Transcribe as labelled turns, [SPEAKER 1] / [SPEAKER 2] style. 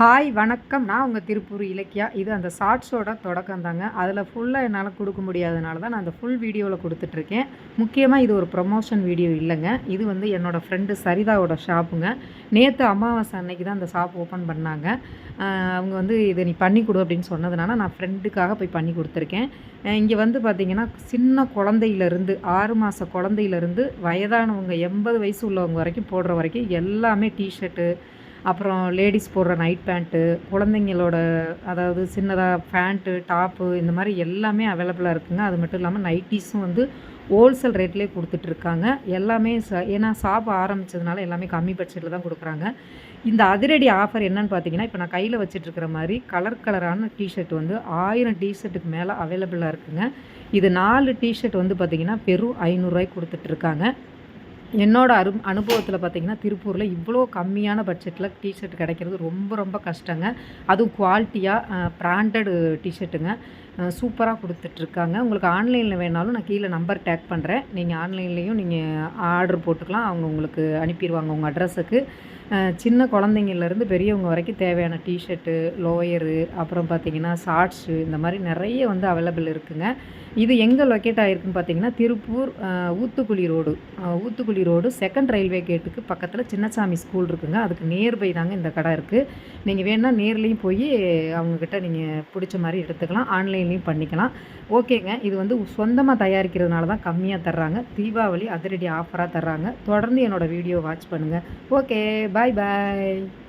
[SPEAKER 1] Hi வணக்கம். நான் உங்கள் திருப்பூர் இலக்கியா. இது அந்த ஷார்ட்ஸோட தொடக்கம் தாங்க. அதில் ஃபுல்லாக என்னால் கொடுக்க முடியாதனால தான் நான் அந்த ஃபுல் வீடியோவில் கொடுத்துட்ருக்கேன். முக்கியமாக இது ஒரு ப்ரொமோஷன் வீடியோ இல்லைங்க. இது வந்து என்னோடய ஃப்ரெண்டு சரிதாவோட ஷாப்புங்க நேற்று அமாவாசை அன்னைக்கு தான் அந்த ஷாப் ஓப்பன் பண்ணாங்க. அவங்க வந்து இதை நீ பண்ணி கொடு அப்படின்னு சொன்னதுனால நான் ஃப்ரெண்டுக்காக போய் பண்ணி கொடுத்துருக்கேன். இங்கே வந்து பார்த்திங்கன்னா சின்ன குழந்தையிலேருந்து ஆறு மாத குழந்தையிலேருந்து வயதானவங்க எண்பது வயசு உள்ளவங்க வரைக்கும் போடுற வரைக்கும் எல்லாமே டிஷர்ட்டு அப்புறம் லேடிஸ் போடுற நைட் பேண்ட்டு குழந்தைங்களோட அதாவது சின்னதாக பேண்ட்டு டாப்பு இந்த மாதிரி எல்லாமே அவைலபிளாக இருக்குங்க. அது மட்டும் இல்லாமல் நைட்டிஸும் வந்து ஹோல்சேல் ரேட்லேயே கொடுத்துட்ருக்காங்க எல்லாமே ச ஏன்னா சாப் ஆரம்பித்ததுனால எல்லாமே கம்மி பட்ஜெட்டில் தான் கொடுக்குறாங்க. இந்த அதிரடி ஆஃபர் என்னன்னு பார்த்தீங்கன்னா இப்போ நான் கையில் வச்சிட்ருக்கிற மாதிரி கலர் கலரான டிஷர்ட் வந்து ஆயிரம் டிஷர்ட்டுக்கு மேலே அவைலபிளாக இருக்குங்க. இது நாலு டிஷர்ட் வந்து பார்த்திங்கன்னா பெரும் ஐநூறுரூவாய்க்கு கொடுத்துட்ருக்காங்க என்னோட அரு அனுபவத்தில் பார்த்தீங்கன்னா திருப்பூரில் இவ்வளோ கம்மியான பட்ஜெட்டில் டிஷர்ட் கிடைக்கிறது ரொம்ப ரொம்ப கஷ்டங்க. அதுவும் குவாலிட்டியாக பிராண்டடு டிஷர்ட்டுங்க சூப்பராக கொடுத்துட்ருக்காங்க. உங்களுக்கு ஆன்லைனில் வேணாலும் நான் கீழே நம்பர் டேக் பண்ணுறேன் நீங்கள் ஆன்லைன்லேயும் நீங்கள் ஆர்டர் போட்டுக்கலாம். அவங்க உங்களுக்கு அனுப்பிடுவாங்க உங்கள் அட்ரஸுக்கு சின்ன குழந்தைங்கள்லேருந்து பெரியவங்க வரைக்கும் தேவையான டிஷர்ட்டு லோயரு அப்புறம் பார்த்தீங்கன்னா ஷார்ட்ஸு இந்த மாதிரி நிறைய வந்து அவைலபிள் இருக்குங்க. இது எங்கே லொக்கேட் ஆகிருக்குன்னு பார்த்தீங்கன்னா Tiruppur Oothukuzhi road Oothukuzhi Oothukuli road second railway கேட்டுக்கு பக்கத்தில் சின்னசாமி ஸ்கூல் இருக்குங்க. அதுக்கு நியர்பை தாங்க இந்த கடை இருக்குது நீங்கள் வேணால் நேர்லேயும் போய் அவங்கக்கிட்ட நீங்கள் பிடிச்ச மாதிரி எடுத்துக்கலாம். ஆன்லைன்லேயும் பண்ணிக்கலாம். ஓகேங்க. இது வந்து சொந்தமாக தயாரிக்கிறதுனால தான் கம்மியாக தர்றாங்க. தீபாவளி அதிரடி ஆஃபராக தர்றாங்க. தொடர்ந்து என்னோடய வீடியோ வாட்ச் பண்ணுங்கள் ஓகே பாய் பாய்